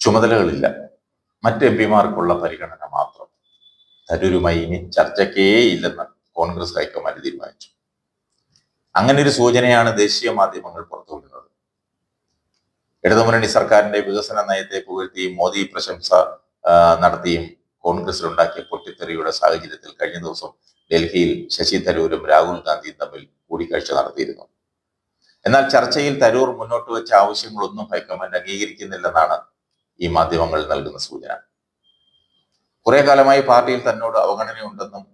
ചുമതലകളില്ല. മറ്റ് എം പിമാർക്കുള്ള പരിഗണന മാത്രം. തരൂരുമായി ഇനി ചർച്ചയ്ക്കേ ഇല്ലെന്ന് കോൺഗ്രസ് ഹൈക്കമാൻഡ് തീരുമാനിച്ചു. അങ്ങനെ ഒരു സൂചനയാണ് ദേശീയ മാധ്യമങ്ങൾ പുറത്തുവിടുന്നത്. ഇടതുമുന്നണി സർക്കാരിന്റെ വികസന നയത്തെ പുകഴ്ത്തിയും മോദി പ്രശംസ നടത്തിയും കോൺഗ്രസിലുണ്ടാക്കിയ പൊട്ടിത്തെറിയുടെ സാഹചര്യത്തിൽ കഴിഞ്ഞ ദിവസം ഡൽഹിയിൽ ശശി തരൂരും രാഹുൽ ഗാന്ധിയും തമ്മിൽ കൂടിക്കാഴ്ച നടത്തിയിരുന്നു. എന്നാൽ ചർച്ചയിൽ തരൂർ മുന്നോട്ട് വെച്ച ആവശ്യങ്ങളൊന്നും ഹൈക്കമാൻഡ് അംഗീകരിക്കുന്നില്ലെന്നാണ് ഈ മാധ്യമങ്ങൾ നൽകുന്ന സൂചന. കുറെ കാലമായി പാർട്ടിയിൽ തന്നോട് അവഗണനയുണ്ടെന്നും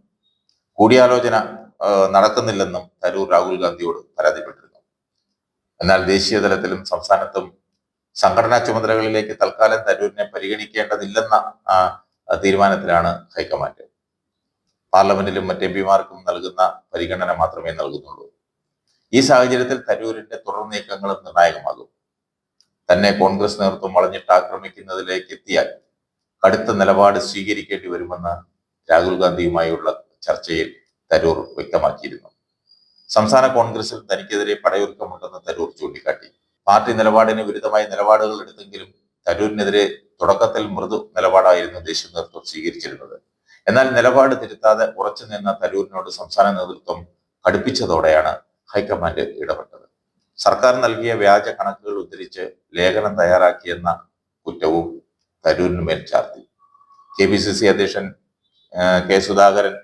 കൂടിയാലോചന നടക്കുന്നില്ലെന്നും തരൂർ രാഹുൽ ഗാന്ധിയോട് പരാതിപ്പെട്ടിരുന്നു. എന്നാൽ ദേശീയ തലത്തിലും സംസ്ഥാനത്തും സംഘടനാ ചുമതലകളിലേക്ക് തൽക്കാലം തരൂരിനെ പരിഗണിക്കേണ്ടതില്ലെന്ന തീരുമാനത്തിലാണ് ഹൈക്കമാൻഡ്. പാർലമെന്റിലും മറ്റ് എം പിമാർക്കും നൽകുന്ന പരിഗണന മാത്രമേ നൽകുന്നുള്ളൂ. ഈ സാഹചര്യത്തിൽ തരൂരിന്റെ തുടർ നീക്കങ്ങളും നിർണായകമാകും. തന്നെ കോൺഗ്രസ് നേതൃത്വം വളഞ്ഞിട്ട് ആക്രമിക്കുന്നതിലേക്ക് എത്തിയാൽ കടുത്ത നിലപാട് സ്വീകരിക്കേണ്ടി വരുമെന്ന് രാഹുൽ ഗാന്ധിയുമായുള്ള ചർച്ചയിൽ തരൂർ വ്യക്തമാക്കിയിരുന്നു. സംസ്ഥാന കോൺഗ്രസിൽ തനിക്കെതിരെ പടയൊരുക്കമുണ്ടെന്ന് തരൂർ ചൂണ്ടിക്കാട്ടി. പാർട്ടി നിലപാടിന് വിരുദ്ധമായ നിലപാടുകൾ എടുത്തെങ്കിലും തരൂരിനെതിരെ തുടക്കത്തിൽ മൃദു നിലപാടായിരുന്നു ദേശീയ നേതൃത്വം സ്വീകരിച്ചിരുന്നത്. എന്നാൽ നിലപാട് തിരുത്താതെ ഉറച്ചു നിന്ന തരൂരിനോട് സംസ്ഥാന നേതൃത്വം കടുപ്പിച്ചതോടെയാണ് ഹൈക്കമാൻഡ് ഇടപെട്ടത്. സർക്കാർ നൽകിയ വ്യാജ കണക്കുകൾ ഉദ്ധരിച്ച് ലേഖനം തയ്യാറാക്കിയെന്ന കുറ്റവും തരൂരിന് മേൽ ചാർത്തി. കെ പി സി സി അധ്യക്ഷൻ കെ സുധാകരൻ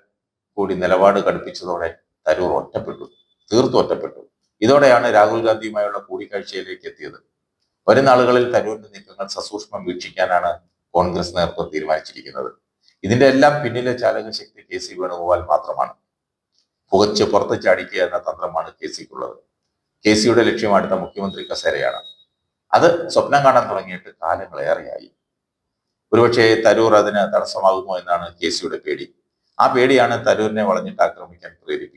കൂടി നിലപാട് കടുപ്പിച്ചതോടെ തരൂർ ഒറ്റപ്പെട്ടു തീർത്തു ഒറ്റപ്പെട്ടു. ഇതോടെയാണ് രാഹുൽ ഗാന്ധിയുമായുള്ള കൂടിക്കാഴ്ചയിലേക്ക് എത്തിയത്. വരും നാളുകളിൽ തരൂരിന്റെ നീക്കങ്ങൾ സസൂക്ഷ്മം വീക്ഷിക്കാനാണ് കോൺഗ്രസ് നേതൃത്വം തീരുമാനിച്ചിരിക്കുന്നത്. ഇതിന്റെ എല്ലാം പിന്നിലെ ചാലകശക്തി കെ സി വേണുഗോപാൽ മാത്രമാണ്. പുകച്ച് പുറത്ത് ചാടിക്കുക എന്ന തന്ത്രമാണ് കെ സിക്കുള്ളത്. കെ സിയുടെ ലക്ഷ്യം അടുത്ത മുഖ്യമന്ത്രി കസേരയാണ്. അത് സ്വപ്നം കാണാൻ തുടങ്ങിയിട്ട് കാലങ്ങളേറെയായി. ഒരുപക്ഷെ തരൂർ അതിന് തടസ്സമാകുമോ എന്നാണ് കെ സിയുടെ പേടി. ആ പേടിയാണ് തരൂരിനെ വളഞ്ഞിട്ട് ആക്രമിക്കാൻ പ്രേരിപ്പിക്കുന്നത്